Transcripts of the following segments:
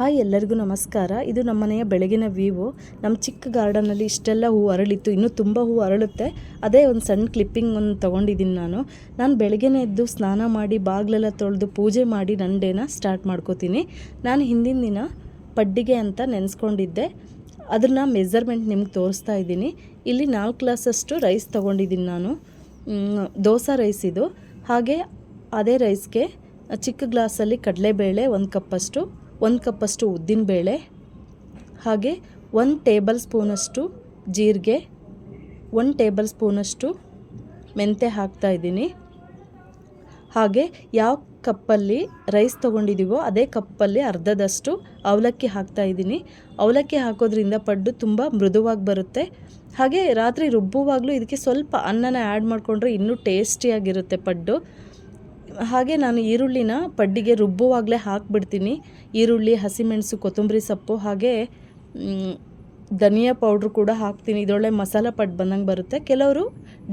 Hi ಎಲ್ಲರಿಗೂ ನಮಸ್ಕಾರ. ಇದು ನಮ್ಮ ಮನೆಯ ಬೆಳಗಿನ ವ್ಯೂವು ನಮ್ಮ ಚಿಕ್ಕ ಗಾರ್ಡನಲ್ಲಿ ಇಷ್ಟೆಲ್ಲ ಹೂ ಅರಳಿತ್ತು. ಇನ್ನೂ ತುಂಬ ಹೂ ಅರಳುತ್ತೆ. ಅದೇ ಒಂದು ಸಣ್ಣ ಕ್ಲಿಪ್ಪಿಂಗ್ ಒಂದು ತೊಗೊಂಡಿದ್ದೀನಿ ನಾನು. ನಾನು ಬೆಳಗ್ಗೆನೇ ಎದ್ದು ಸ್ನಾನ ಮಾಡಿ, ಬಾಗಿಲೆಲ್ಲ ತೊಳೆದು ಪೂಜೆ ಮಾಡಿ ನನ್ನ ಡೇನ ಸ್ಟಾರ್ಟ್ ಮಾಡ್ಕೋತೀನಿ. ನಾನು ಹಿಂದಿನ ದಿನ ಪಡ್ಡಿಗೆ ಅಂತ ನೆನೆಸ್ಕೊಂಡಿದ್ದೆ. ಅದನ್ನು ಮೆಜರ್ಮೆಂಟ್ ನಿಮ್ಗೆ ತೋರಿಸ್ತಾ ಇದ್ದೀನಿ. ಇಲ್ಲಿ ನಾಲ್ಕು ಗ್ಲಾಸಷ್ಟು ರೈಸ್ ತೊಗೊಂಡಿದ್ದೀನಿ ನಾನು. ದೋಸೆ ರೈಸ್ ಇದು. ಹಾಗೆ ಅದೇ ರೈಸ್ಗೆ ಚಿಕ್ಕ ಗ್ಲಾಸಲ್ಲಿ ಕಡಲೆಬೇಳೆ ಒಂದು ಕಪ್ಪಷ್ಟು ಒಂದು ಕಪ್ಪಷ್ಟು ಉದ್ದಿನಬೇಳೆ ಹಾಗೆ ಒಂದು ಟೇಬಲ್ ಸ್ಪೂನಷ್ಟು ಜೀರಿಗೆ, ಒಂದು ಟೇಬಲ್ ಸ್ಪೂನಷ್ಟು ಮೆಂತೆ ಹಾಕ್ತಾ ಇದ್ದೀನಿ. ಹಾಗೆ ಯಾವ ಕಪ್ಪಲ್ಲಿ ರೈಸ್ ತೊಗೊಂಡಿದ್ದೀವೋ ಅದೇ ಕಪ್ಪಲ್ಲಿ ಅರ್ಧದಷ್ಟು ಅವಲಕ್ಕಿ ಹಾಕ್ತಾ ಇದ್ದೀನಿ. ಅವಲಕ್ಕಿ ಹಾಕೋದ್ರಿಂದ ಪಡ್ಡು ತುಂಬ ಮೃದುವಾಗಿ ಬರುತ್ತೆ. ಹಾಗೆ ರಾತ್ರಿ ರುಬ್ಬುವಾಗಲೂ ಇದಕ್ಕೆ ಸ್ವಲ್ಪ ಅನ್ನನ ಆ್ಯಡ್ ಮಾಡಿಕೊಂಡ್ರೆ ಇನ್ನೂ ಟೇಸ್ಟಿಯಾಗಿರುತ್ತೆ ಪಡ್ಡು. ಹಾಗೆ ನಾನು ಈರುಳ್ಳಿನ ಪಡ್ಡಿಗೆ ರುಬ್ಬುವಾಗಲೇ ಹಾಕಿಬಿಡ್ತೀನಿ. ಈರುಳ್ಳಿ, ಹಸಿಮೆಣಸು, ಕೊತ್ತಂಬರಿ ಸೊಪ್ಪು ಹಾಗೆ ಧನಿಯಾ ಪೌಡ್ರ್ ಕೂಡ ಹಾಕ್ತೀನಿ. ಇದೊಳ್ಳೆ ಮಸಾಲ ಪಡ್ಡು ಬಂದಂಗೆ ಬರುತ್ತೆ. ಕೆಲವರು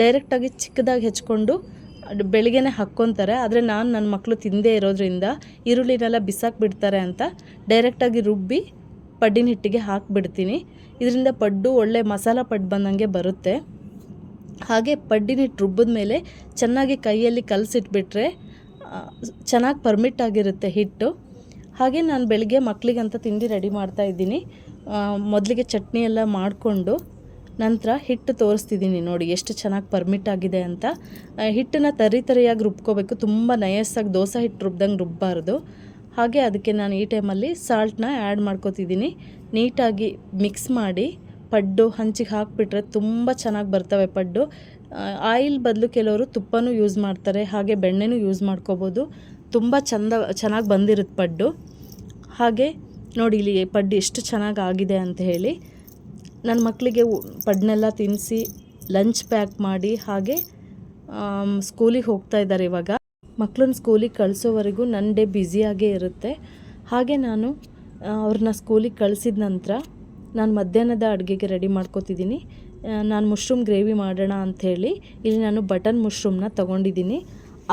ಡೈರೆಕ್ಟಾಗಿ ಚಿಕ್ಕದಾಗಿ ಹೆಚ್ಕೊಂಡು ಬೆಳಿಗ್ಗೆನೆ ಬೆಳಿಗ್ಗೆನೇ ಹಾಕ್ಕೊತಾರೆ. ಆದರೆ ನಾನು ನನ್ನ ಮಕ್ಕಳು ತಿಂದೇ ಇರೋದ್ರಿಂದ ಈರುಳ್ಳಿನೆಲ್ಲ ಬಿಸಾಕ್ಬಿಡ್ತಾರೆ ಅಂತ ಡೈರೆಕ್ಟಾಗಿ ರುಬ್ಬಿ ಪಡ್ಡಿನ ಹಿಟ್ಟಿಗೆ ಹಾಕಿಬಿಡ್ತೀನಿ. ಇದರಿಂದ ಪಡ್ಡು ಒಳ್ಳೆ ಮಸಾಲ ಪಡ್ಡು ಬಂದಂಗೆ ಬರುತ್ತೆ. ಹಾಗೆ ಪಡ್ಡಿನ ಹಿಟ್ಟು ರುಬ್ಬಿದ ಮೇಲೆ ಚೆನ್ನಾಗಿ ಕೈಯಲ್ಲಿ ಕಲಸಿಟ್ಬಿಟ್ರೆ ಚೆನ್ನಾಗಿ ಪರ್ಮಿಟ್ ಆಗಿರುತ್ತೆ ಹಿಟ್ಟು. ಹಾಗೆ ನಾನು ಬೆಳಿಗ್ಗೆ ಮಕ್ಕಳಿಗಂತ ತಿಂಡಿ ರೆಡಿ ಮಾಡ್ತಾ ಇದ್ದೀನಿ. ಮೊದಲಿಗೆ ಚಟ್ನಿ ಎಲ್ಲ ಮಾಡಿಕೊಂಡು ನಂತರ ಹಿಟ್ಟು ತೋರಿಸ್ತಿದ್ದೀನಿ ನೋಡಿ ಎಷ್ಟು ಚೆನ್ನಾಗಿ ಪರ್ಮಿಟ್ ಆಗಿದೆ ಅಂತ. ಹಿಟ್ಟನ್ನು ಹಿಟ್ಟನ್ನ ತರಿ ತರಿಯಾಗಿ ರುಬ್ಕೋಬೇಕು. ತುಂಬ ನಯಸ್ಸಾಗಿ ದೋಸೆ ಹಿಟ್ಟು ರುಬ್ದಂಗೆ ರುಬ್ಬಾರ್ದು. ಹಾಗೆ ಅದಕ್ಕೆ ನಾನು ಈ ಟೈಮಲ್ಲಿ ಸಾಲ್ಟನ್ನ ಆ್ಯಡ್ ಮಾಡ್ಕೋತಿದ್ದೀನಿ. ನೀಟಾಗಿ ಮಿಕ್ಸ್ ಮಾಡಿ ಪಡ್ಡು ಹಂಚಿಗೆ ಹಾಕಿಬಿಟ್ರೆ ತುಂಬ ಚೆನ್ನಾಗಿ ಬರ್ತವೆ ಪಡ್ಡು. ಆಯಿಲ್ ಬದಲು ಕೆಲವರು ತುಪ್ಪನೂ ಯೂಸ್ ಮಾಡ್ತಾರೆ, ಹಾಗೆ ಬೆಣ್ಣೆನೂ ಯೂಸ್ ಮಾಡ್ಕೋಬೋದು. ತುಂಬ ಚಂದ, ಚೆನ್ನಾಗಿ ಬಂದಿರುತ್ತೆ ಪಡ್ಡು. ಹಾಗೆ ನೋಡಿ ಇಲ್ಲಿ ಪಡ್ಡು ಎಷ್ಟು ಚೆನ್ನಾಗಿ ಆಗಿದೆ ಅಂತ ಹೇಳಿ. ನನ್ನ ಮಕ್ಕಳಿಗೆ ಪಡ್ನೆಲ್ಲ ತಿನ್ನಿಸಿ ಲಂಚ್ ಪ್ಯಾಕ್ ಮಾಡಿ, ಹಾಗೆ ಸ್ಕೂಲಿಗೆ ಹೋಗ್ತಾ ಇದ್ದಾರೆ ಇವಾಗ. ಮಕ್ಕಳನ್ನ ಸ್ಕೂಲಿಗೆ ಕಳಿಸೋವರೆಗೂ ನನ್ನ ಡೇ ಬ್ಯುಸಿಯಾಗೇ ಇರುತ್ತೆ. ಹಾಗೆ ನಾನು ಅವ್ರನ್ನ ಸ್ಕೂಲಿಗೆ ಕಳಿಸಿದ ನಂತರ ನಾನು ಮಧ್ಯಾಹ್ನದ ಅಡುಗೆಗೆ ರೆಡಿ ಮಾಡ್ಕೋತಿದ್ದೀನಿ. ನಾನು ಮುಶ್ರೂಮ್ ಗ್ರೇವಿ ಮಾಡೋಣ ಅಂಥೇಳಿ. ಇಲ್ಲಿ ನಾನು ಬಟನ್ ಮುಶ್ರೂಮ್ನ ತೊಗೊಂಡಿದ್ದೀನಿ.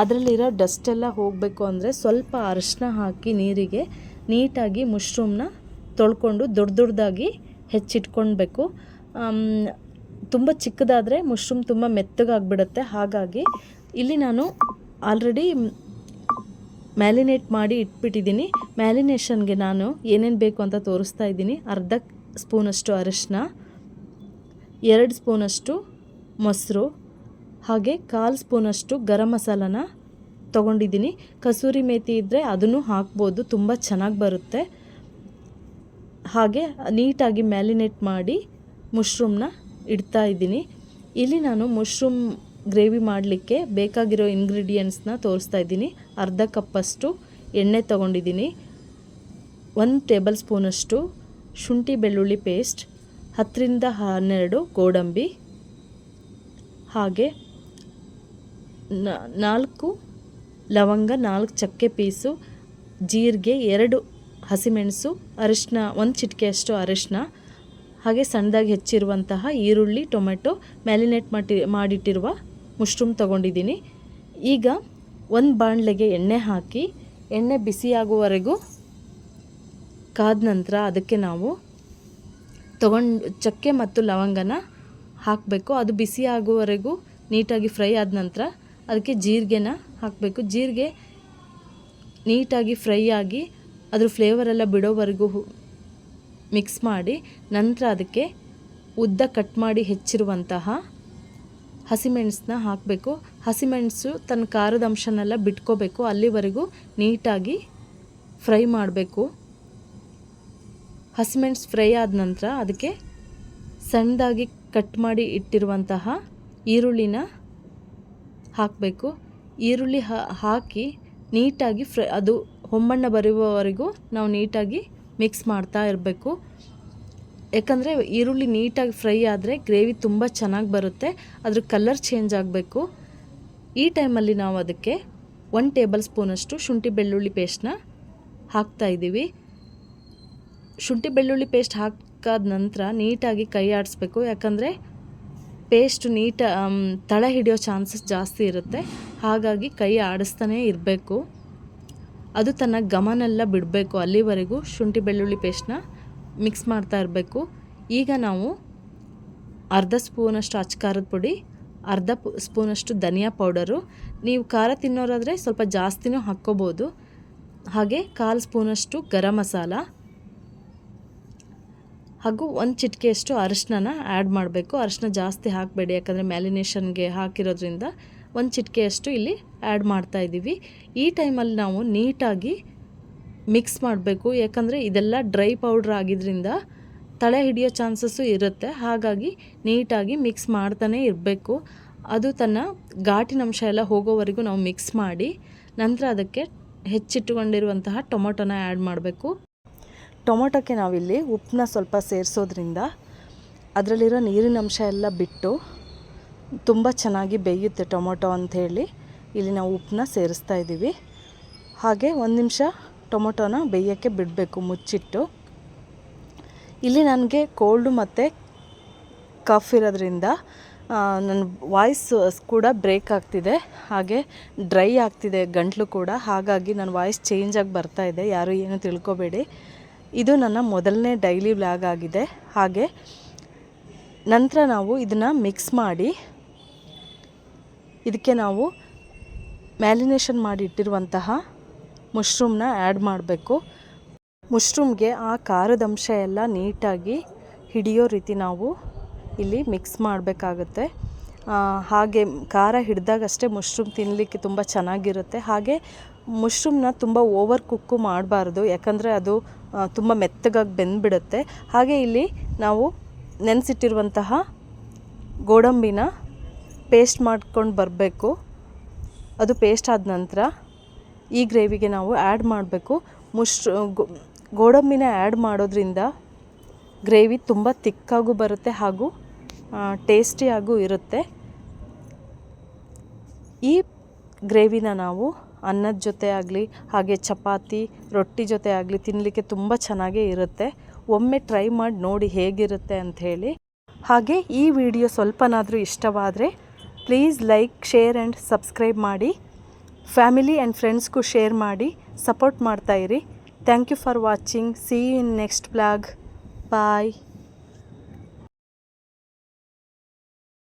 ಅದರಲ್ಲಿರೋ ಡಸ್ಟ್ ಎಲ್ಲ ಹೋಗಬೇಕು ಅಂದರೆ ಸ್ವಲ್ಪ ಅರಿಶಿನ ಹಾಕಿ ನೀರಿಗೆ ನೀಟಾಗಿ ಮುಶ್ರೂಮ್ನ ತೊಳ್ಕೊಂಡು ದೊಡ್ಡ ದೊಡ್ಡದಾಗಿ ಹೆಚ್ಚಿಟ್ಕೊಳ್ಬೇಕು ತುಂಬ ಚಿಕ್ಕದಾದರೆ ಮುಶ್ರೂಮ್ ತುಂಬ ಮೆತ್ತಗಾಗ್ಬಿಡುತ್ತೆ. ಹಾಗಾಗಿ ಇಲ್ಲಿ ನಾನು ಆಲ್ರೆಡಿ ಮ್ಯಾಲಿನೇಟ್ ಮಾಡಿ ಇಟ್ಬಿಟ್ಟಿದ್ದೀನಿ. ಮ್ಯಾಲಿನೇಷನ್ಗೆ ನಾನು ಏನೇನು ಬೇಕು ಅಂತ ತೋರಿಸ್ತಾ ಇದ್ದೀನಿ. ಅರ್ಧ ಸ್ಪೂನಷ್ಟು ಅರಿಶಿನ ಎರಡು ಸ್ಪೂನಷ್ಟು ಮೊಸರು, ಹಾಗೆ ಕಾಲು ಸ್ಪೂನಷ್ಟು ಗರಂ ಮಸಾಲನ ತೊಗೊಂಡಿದ್ದೀನಿ. ಕಸೂರಿ ಮೇಥಿ ಇದ್ದರೆ ಅದನ್ನು ಹಾಕ್ಬೋದು, ತುಂಬ ಚೆನ್ನಾಗಿ ಬರುತ್ತೆ. ಹಾಗೆ ನೀಟಾಗಿ ಮ್ಯಾಲಿನೇಟ್ ಮಾಡಿ ಮುಶ್ರೂಮ್ನ ಇಡ್ತಾ ಇದ್ದೀನಿ. ಇಲ್ಲಿ ನಾನು ಮುಶ್ರೂಮ್ ಗ್ರೇವಿ ಮಾಡಲಿಕ್ಕೆ ಬೇಕಾಗಿರೋ ಇಂಗ್ರೀಡಿಯೆಂಟ್ಸ್ನ ತೋರಿಸ್ತಾ ಇದ್ದೀನಿ. ಅರ್ಧ ಕಪ್ಪಷ್ಟು ಎಣ್ಣೆ ತೊಗೊಂಡಿದ್ದೀನಿ. ಒಂದು ಟೇಬಲ್ ಸ್ಪೂನಷ್ಟು ಶುಂಠಿ ಬೆಳ್ಳುಳ್ಳಿ ಪೇಸ್ಟ್ ಹತ್ತರಿಂದ ಹನ್ನೆರಡು ಗೋಡಂಬಿ, ಹಾಗೆ ನಾಲ್ಕು ಲವಂಗ, ನಾಲ್ಕು ಚಕ್ಕೆ ಪೀಸು, ಜೀರಿಗೆ, ಎರಡು ಹಸಿಮೆಣಸು ಅರಿಶಿನ ಒಂದು ಚಿಟಿಕೆಯಷ್ಟು ಅರಿಶಿನ ಹಾಗೆ ಸಣ್ಣದಾಗಿ ಹೆಚ್ಚಿರುವಂತಹ ಈರುಳ್ಳಿ, ಟೊಮೆಟೊ ಮ್ಯಾಲಿನೇಟ್ ಮಾಡಿ, ಮಾಡಿಟ್ಟಿರುವ ಮುಶ್ರೂಮ್ ತಗೊಂಡಿದ್ದೀನಿ. ಈಗ ಒಂದು ಬಾಣಲೆಗೆ ಎಣ್ಣೆ ಹಾಕಿ, ಎಣ್ಣೆ ಬಿಸಿಯಾಗುವವರೆಗೂ ಕಾದ ನಂತರ ಅದಕ್ಕೆ ನಾವು ತಗೊಂಡು ಚಕ್ಕೆ ಮತ್ತು ಲವಂಗನ ಹಾಕಬೇಕು. ಅದು ಬಿಸಿ ಆಗುವವರೆಗೂ ನೀಟಾಗಿ ಫ್ರೈ ಆದ ನಂತರ ಅದಕ್ಕೆ ಜೀರಿಗೆನ ಹಾಕಬೇಕು. ಜೀರಿಗೆ ನೀಟಾಗಿ ಫ್ರೈ ಆಗಿ ಅದ್ರ ಫ್ಲೇವರೆಲ್ಲ ಬಿಡೋವರೆಗೂ ಮಿಕ್ಸ್ ಮಾಡಿ ನಂತರ ಅದಕ್ಕೆ ಉದ್ದ ಕಟ್ ಮಾಡಿ ಹೆಚ್ಚಿರುವಂತಹ ಹಸಿಮೆಣಸನ್ನ ಹಾಕಬೇಕು. ಹಸಿಮೆಣಸು ತನ್ನ ಖಾರದ ಅಂಶನೆಲ್ಲ ಬಿಟ್ಕೋಬೇಕು. ಅಲ್ಲಿವರೆಗೂ ನೀಟಾಗಿ ಫ್ರೈ ಮಾಡಬೇಕು. ಹಸಿಮೆಣಸು ಫ್ರೈ ಆದ ನಂತರ ಅದಕ್ಕೆ ಸಣ್ಣದಾಗಿ ಕಟ್ ಮಾಡಿ ಇಟ್ಟಿರುವಂತಹ ಈರುಳ್ಳಿನ ಹಾಕಬೇಕು. ಈರುಳ್ಳಿ ಹಾಕಿ ನೀಟಾಗಿ ಫ್ರೈ, ಅದು ಹೊಂಬಣ್ಣ ಬರುವವರೆಗೂ ನಾವು ನೀಟಾಗಿ ಮಿಕ್ಸ್ ಮಾಡ್ತಾ ಇರಬೇಕು. ಯಾಕಂದರೆ ಈರುಳ್ಳಿ ನೀಟಾಗಿ ಫ್ರೈ ಆದರೆ ಗ್ರೇವಿ ತುಂಬ ಚೆನ್ನಾಗಿ ಬರುತ್ತೆ, ಅದ್ರ ಕಲರ್ ಚೇಂಜ್ ಆಗಬೇಕು. ಈ ಟೈಮಲ್ಲಿ ನಾವು ಅದಕ್ಕೆ ಒನ್ ಟೇಬಲ್ ಸ್ಪೂನಷ್ಟು ಶುಂಠಿ ಬೆಳ್ಳುಳ್ಳಿ ಪೇಸ್ಟ್ನ ಹಾಕ್ತಾ ಇದ್ದೀವಿ ಶುಂಠಿ ಬೆಳ್ಳುಳ್ಳಿ ಪೇಸ್ಟ್ ಹಾಕಾದ ನಂತರ ನೀಟಾಗಿ ಕೈ ಆಡಿಸ್ಬೇಕು. ಯಾಕಂದರೆ ಪೇಸ್ಟ್ ನೀಟ ತಳ ಹಿಡಿಯೋ ಚಾನ್ಸಸ್ ಜಾಸ್ತಿ ಇರುತ್ತೆ. ಹಾಗಾಗಿ ಕೈ ಆಡಿಸ್ತಾನೇ ಇರಬೇಕು. ಅದು ತನ್ನ ಗಮನೆಲ್ಲ ಬಿಡಬೇಕು. ಅಲ್ಲಿವರೆಗೂ ಶುಂಠಿ ಬೆಳ್ಳುಳ್ಳಿ ಪೇಸ್ಟ್ನ ಮಿಕ್ಸ್ ಮಾಡ್ತಾ ಇರಬೇಕು. ಈಗ ನಾವು ಅರ್ಧ ಸ್ಪೂನಷ್ಟು ಅಚ್ಚ ಖಾರದ ಪುಡಿ, ಅರ್ಧ ಸ್ಪೂನಷ್ಟು ಧನಿಯಾ ಪೌಡರು. ನೀವು ಖಾರ ತಿನ್ನೋರಾದರೆ ಸ್ವಲ್ಪ ಜಾಸ್ತಿನೂ ಹಾಕ್ಕೋಬೋದು. ಹಾಗೆ ಕಾಲು ಸ್ಪೂನಷ್ಟು ಗರಂ ಮಸಾಲ ಹಾಗೂ ಒಂದು ಚಿಟಿಕೆಯಷ್ಟು ಅರಿಶಿನ ಆ್ಯಡ್ ಮಾಡಬೇಕು. ಅರಿಶಿನ ಜಾಸ್ತಿ ಹಾಕಬೇಡಿ, ಯಾಕಂದರೆ ಮ್ಯಾಲಿನೇಷನ್ಗೆ ಹಾಕಿರೋದ್ರಿಂದ ಒಂದು ಚಿಟಿಕೆಯಷ್ಟು ಇಲ್ಲಿ ಆ್ಯಡ್ ಮಾಡ್ತಾ ಇದ್ದೀವಿ. ಈ ಟೈಮಲ್ಲಿ ನಾವು ನೀಟಾಗಿ ಮಿಕ್ಸ್ ಮಾಡಬೇಕು. ಯಾಕಂದರೆ ಇದೆಲ್ಲ ಡ್ರೈ ಪೌಡ್ರ್ ಆಗಿದ್ದರಿಂದ ತಳೆ ಹಿಡಿಯೋ ಚಾನ್ಸಸ್ಸು ಇರುತ್ತೆ. ಹಾಗಾಗಿ ನೀಟಾಗಿ ಮಿಕ್ಸ್ ಮಾಡ್ತಾನೆ ಇರಬೇಕು. ಅದು ತನ್ನ ಘಾಟಿನಂಶ ಎಲ್ಲ ಹೋಗೋವರೆಗೂ ನಾವು ಮಿಕ್ಸ್ ಮಾಡಿ, ನಂತರ ಅದಕ್ಕೆ ಹೆಚ್ಚಿಟ್ಟುಕೊಂಡಿರುವಂತಹ ಟೊಮೊಟೊನ ಆ್ಯಡ್ ಮಾಡಬೇಕು. ಟೊಮೊಟೊಕ್ಕೆ ನಾವಿಲ್ಲಿ ಉಪ್ಪನ್ನ ಸ್ವಲ್ಪ ಸೇರಿಸೋದ್ರಿಂದ ಅದರಲ್ಲಿರೋ ನೀರಿನ ಅಂಶ ಎಲ್ಲ ಬಿಟ್ಟು ತುಂಬ ಚೆನ್ನಾಗಿ ಬೇಯುತ್ತೆ ಟೊಮೊಟೊ ಅಂಥೇಳಿ. ಇಲ್ಲಿ ನಾವು ಉಪ್ಪನ್ನ ಸೇರಿಸ್ತಾ ಇದ್ದೀವಿ. ಹಾಗೆ ಒಂದು ನಿಮಿಷ ಟೊಮೊಟೊನ ಬೇಯೋಕ್ಕೆ ಬಿಡಬೇಕು, ಮುಚ್ಚಿಟ್ಟು. ಇಲ್ಲಿ ನನಗೆ ಕೋಲ್ಡು ಮತ್ತು ಕಫ್ ಇರೋದ್ರಿಂದ ನನ್ನ ವಾಯ್ಸ್ ಕೂಡ ಬ್ರೇಕ್ ಆಗ್ತಿದೆ. ಹಾಗೆ ಡ್ರೈ ಆಗ್ತಿದೆ ಗಂಟಲು ಕೂಡ. ಹಾಗಾಗಿ ನನ್ನ ವಾಯ್ಸ್ ಚೇಂಜ್ ಆಗಿ ಬರ್ತಾ ಇದೆ. ಯಾರೂ ಏನು ತಿಳ್ಕೊಬೇಡಿ. ಇದು ನನ್ನ ಮೊದಲನೇ ಡೈಲಿ ವ್ಲಾಗ್ ಆಗಿದೆ. ಹಾಗೆ ನಂತರ ನಾವು ಇದನ್ನು ಮಿಕ್ಸ್ ಮಾಡಿ ಇದಕ್ಕೆ ನಾವು ಮ್ಯಾಲಿನೇಷನ್ ಮಾಡಿ ಇಟ್ಟಿರುವಂತಹ ಮಶ್ರೂಮ್ನ ಆ್ಯಡ್ ಮಾಡಬೇಕು. ಮಶ್ರೂಮ್ಗೆ ಆ ಖಾರದ ಅಂಶ ಎಲ್ಲ ನೀಟಾಗಿ ಹಿಡಿಯೋ ರೀತಿ ನಾವು ಇಲ್ಲಿ ಮಿಕ್ಸ್ ಮಾಡಬೇಕಾಗುತ್ತೆ. ಹಾಗೆ ಖಾರ ಹಿಡಿದಾಗಷ್ಟೇ ಮಶ್ರೂಮ್ ತಿನ್ನಲಿಕ್ಕೆ ತುಂಬ ಚೆನ್ನಾಗಿರುತ್ತೆ. ಹಾಗೆ ಮಶ್ರೂಮ್ನ ತುಂಬ ಓವರ್ ಕುಕ್ಕು ಮಾಡಬಾರ್ದು. ಯಾಕಂದರೆ ಅದು ತುಂಬ ಮೆತ್ತಗಾಗಿ ಬೆಂದುಬಿಡುತ್ತೆ. ಹಾಗೆ ಇಲ್ಲಿ ನಾವು ನೆನೆಸಿಟ್ಟಿರುವಂತಹ ಗೋಡಂಬಿನ ಪೇಸ್ಟ್ ಮಾಡ್ಕೊಂಡು ಬರಬೇಕು. ಅದು ಪೇಸ್ಟ್ ಆದ ನಂತರ ಈ ಗ್ರೇವಿಗೆ ನಾವು ಆ್ಯಡ್ ಮಾಡಬೇಕು. ಮುಶ್ರು ಗೋಡಂಬಿನ ಆ್ಯಡ್ ಮಾಡೋದ್ರಿಂದ ಗ್ರೇವಿ ತುಂಬ ತಿಕ್ಕಾಗೂ ಬರುತ್ತೆ ಹಾಗೂ ಟೇಸ್ಟಿಯಾಗೂ ಇರುತ್ತೆ. ಈ ಗ್ರೇವಿನ ನಾವು ಅನ್ನದ ಜೊತೆ ಆಗಲಿ, ಹಾಗೆ ಚಪಾತಿ, ರೊಟ್ಟಿ ಜೊತೆ ಆಗಲಿ ತಿನ್ನಲಿಕ್ಕೆ ತುಂಬ ಚೆನ್ನಾಗೇ ಇರುತ್ತೆ. ಒಮ್ಮೆ ಟ್ರೈ ಮಾಡಿ, ನೋಡಿ ಹೇಗಿರುತ್ತೆ ಅಂಥೇಳಿ ಹಾಗೆ ಈ ವಿಡಿಯೋ ಸ್ವಲ್ಪನಾದರೂ ಇಷ್ಟವಾದರೆ please like, share and subscribe ಮಾಡಿ. ಫ್ಯಾಮಿಲಿ ಆ್ಯಂಡ್ ಫ್ರೆಂಡ್ಸ್ಗೂ ಶೇರ್ ಮಾಡಿ. Support ಮಾಡ್ತಾಯಿರಿ thank you for watching. See in next blog. Bye.